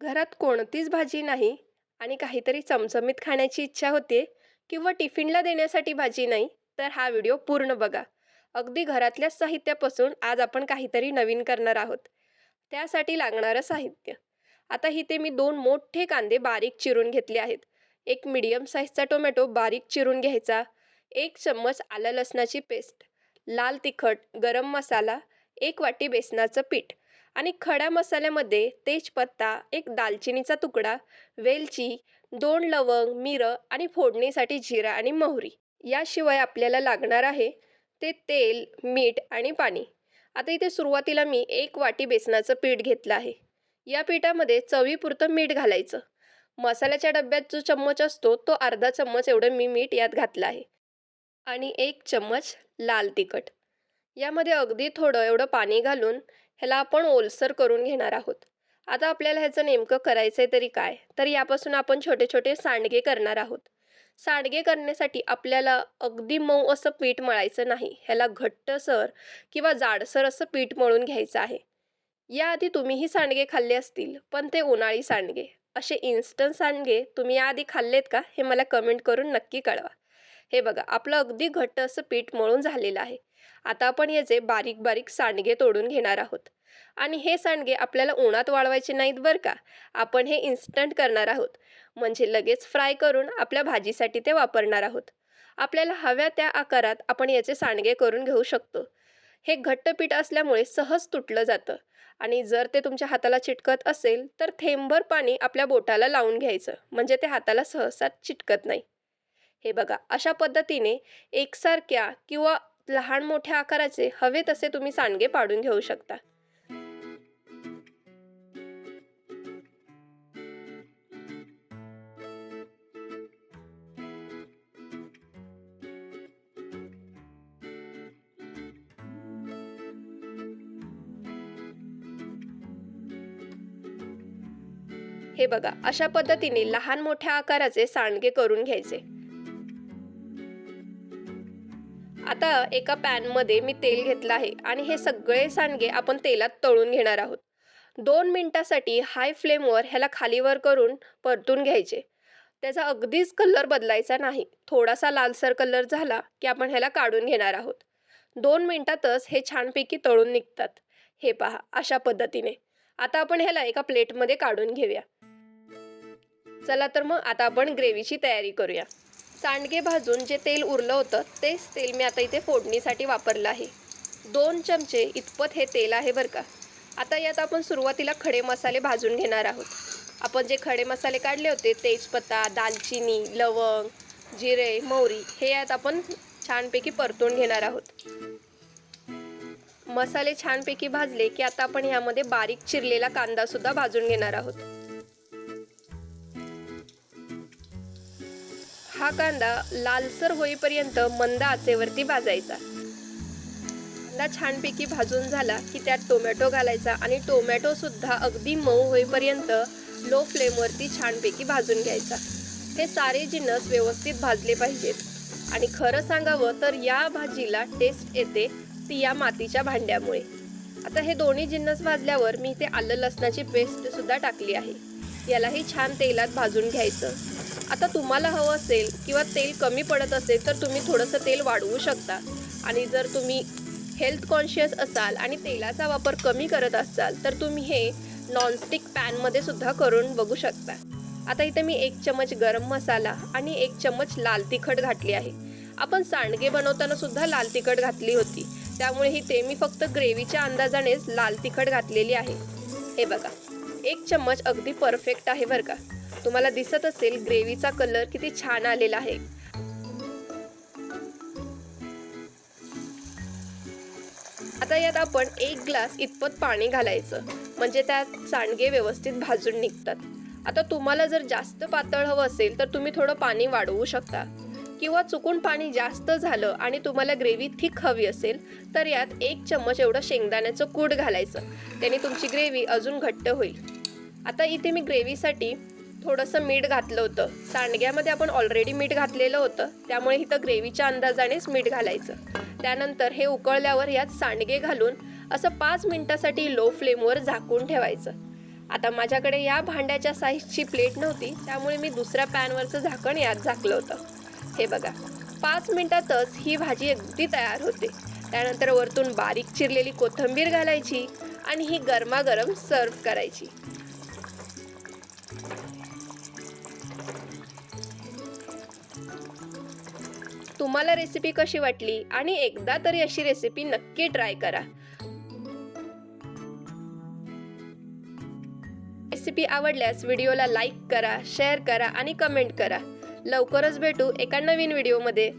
घरात कोणतीच भाजी नाही आणि काहीतरी चमचमीत खाण्याची इच्छा होते किंवा टिफिनला देण्यासाठी भाजी नाही तर हा व्हिडिओ पूर्ण बघा. अगदी घरातल्याच साहित्यापासून आज आपण काहीतरी नवीन करणार आहोत. त्यासाठी लागणारं साहित्य. आता इथे मी दोन मोठे कांदे बारीक चिरून घेतले आहेत. एक मिडियम साईजचा टोमॅटो बारीक चिरून घ्यायचा. एक चम्मच आलं लसणाची पेस्ट लाल तिखट गरम मसाला एक वाटी बेसनाचं पीठ. आणि खड्या मसाल्यामध्ये तेजपत्ता एक दालचिनीचा तुकडा वेलची दोन लवंग मिरं आणि फोडणीसाठी जिरा आणि मोहरी. याशिवाय आपल्याला लागणार आहे ते तेल मीठ आणि पाणी. आता इथे सुरुवातीला मी एक वाटी बेसनाचं पीठ घेतलं आहे. या पिठामध्ये चवीपुरतं मीठ घालायचं. मसाल्याच्या डब्यात जो चम्मच असतो तो अर्धा चम्मच एवढं मी मीठ यात घातलं आहे. आणि एक चम्मच लाल तिखट. यामध्ये अगदी थोडं एवढं पाणी घालून ह्याला आपण ओलसर करून घेणार आहोत. आता आपल्याला ह्याचं नेमकं करायचं आहे तरी काय? तर यापासून आपण छोटे छोटे सांडगे करणार आहोत. सांडगे करण्यासाठी आपल्याला अगदी मऊ असं पीठ मळायचं नाही. ह्याला घट्टसर किंवा जाडसर असं पीठ मळून घ्यायचं आहे. याआधी तुम्हीही सांडगे खाल्ले असतील पण ते उन्हाळी सांडगे. असे इन्स्टंट सांडगे तुम्ही याआधी खाल्लेत का? हे मला कमेंट करून नक्की कळवा. हे बघा आपलं अगदी घट्ट असं पीठ मळून झालेलं आहे. आता आपण याचे बारीक बारीक सांडगे तोडून घेणार आहोत. आणि हे सांडगे आपल्याला उन्हात वाळवायचे नाहीत बरं का? आपण हे इन्स्टंट करणार आहोत. म्हणजे लगेच फ्राय करून आपल्या भाजीसाठी ते वापरणार आहोत. आपल्याला हव्या त्या आकारात आपण याचे सांडगे करून घेऊ शकतो. हे घट्ट पीठ असल्यामुळे सहज तुटलं जातं. आणि जर ते तुमच्या हाताला चिटकत असेल तर थेंबभर पाणी आपल्या बोटाला लावून घ्यायचं. म्हणजे ते हाताला सहसा चिटकत नाही. हे बघा अशा पद्धतीने एकसारख्या किंवा लहान मोठ्या आकाराचे हवे तसे तुम्ही सांडगे पाडून घेऊ शकता. हे बघा अशा पद्धतीने लहान मोठ्या आकाराचे सांडगे करून घ्यायचे. आता एका पॅनमध्ये मी तेल घेतलं आहे आणि हे सगळे सांडगे आपण तेलात तळून घेणार आहोत. दोन मिनटासाठी हाय फ्लेमवर ह्याला खालीवर करून परतून घ्यायचे. त्याचा अगदीच कलर बदलायचा नाही. थोडासा लालसर कलर झाला की आपण ह्याला काढून घेणार आहोत. दोन मिनटातच हे छानपैकी तळून निघतात. हे पहा अशा पद्धतीने. आता आपण ह्याला एका प्लेटमध्ये काढून घेऊया. चला तर मग आता आपण ग्रेव्हीची तयारी करूया. सांडगे भाजून जे तेल उरलं होतं तेच तेल मी आता इथे फोडणीसाठी वापरलं आहे. दोन चमचे इतपत हे तेल आहे बरं का. आता यात आपण सुरुवातीला खडे मसाले भाजून घेणार आहोत. आपण जे खडे मसाले काढले होते तेजपत्ता दालचिनी लवंग जिरे मोहरी हे यात आपण छानपैकी परतून घेणार आहोत. मसाले छानपैकी भाजले की आता आपण ह्यामध्ये बारीक चिरलेला कांदासुद्धा भाजून घेणार आहोत. हा कांदा लालसर होईपर्यंत मंद आचेवरती भाजायचा. कांदा छानपैकी भाजून झाला की त्यात टोमॅटो घालायचा आणि टोमॅटोसुद्धा अगदी मऊ होईपर्यंत लो फ्लेमवरती छानपैकी भाजून घ्यायचा. हे सारे जिन्नस व्यवस्थित भाजले पाहिजेत. आणि खरं सांगावं तर या भाजीला टेस्ट येते ती या मातीच्या भांड्यामुळे. आता हे दोन्ही जिन्नस भाजल्यावर मी इथे आलं लसणाची पेस्टसुद्धा टाकली आहे. यालाही छान तेलात भाजून घ्यायचं. आता तुम्हाला हवं असेल किंवा तेल कमी पडत असेल तर तुम्ही थोडंसं तेल वाढवू शकता. आणि जर तुम्ही हेल्थ कॉन्शियस असाल आणि तेलाचा वापर कमी करत असाल तर तुम्ही हे नॉनस्टिक पॅनमध्ये सुद्धा करून बघू शकता. आता इथे मी एक चमच गरम मसाला आणि एक चमच लाल तिखट घातली आहे. आपण सांडगे बनवताना सुद्धा लाल तिखट घातली होती. त्यामुळे ही ते मी फक्त ग्रेव्हीच्या अंदाजानेच लाल तिखट घातलेली आहे. हे बघा. एक चम्मच अगदी परफेक्ट आहे बरं का. तुम्हाला दिसत असेल ग्रेव्हीचा कलर किती छान आलेला आहे. आता यात आपण एक ग्लास इतपत पाणी घालायचं. म्हणजे त्यात सांडगे व्यवस्थित भाजून निघतात. आता तुम्हाला जर जास्त पातळ हवं असेल तर तुम्ही थोडं पाणी वाढवू शकता. किंवा चुकून पाणी जास्त झालं आणि तुम्हाला ग्रेव्ही थिक हवी असेल तर यात एक चम्मच एवढं शेंगदाण्याचं कूट घालायचं. त्याने तुमची ग्रेव्ही अजून घट्ट होईल. आता इथे मी ग्रेव्हीसाठी थोडंसं मीठ घातलं होतं. सांडग्यामध्ये आपण ऑलरेडी मीठ घातलेलं होतं. त्यामुळे इथं ग्रेव्हीच्या अंदाजानेच मीठ घालायचं. त्यानंतर हे उकळल्यावर यात सांडगे घालून असं पाच मिनटासाठी लो फ्लेमवर झाकून ठेवायचं. आता माझ्याकडे या भांड्याच्या साईजची प्लेट नव्हती त्यामुळे मी दुसऱ्या पॅनवरचं झाकण यात झाकलं होतं. हे बघा पाच मिनटातच ही भाजी अगदी तयार होते. त्यानंतर वरतून बारीक चिरलेली कोथिंबीर घालायची आणि ही गरमागरम सर्व करायची. तुम्हाला रेसिपी कशी वाटली? आणि एकदा तरी अशी रेसिपी नक्की ट्राय करा. रेसिपी आवडल्यास व्हिडिओला लाईक करा शेअर करा आणि कमेंट करा. लवकरच भेटू एका नवीन व्हिडिओमध्ये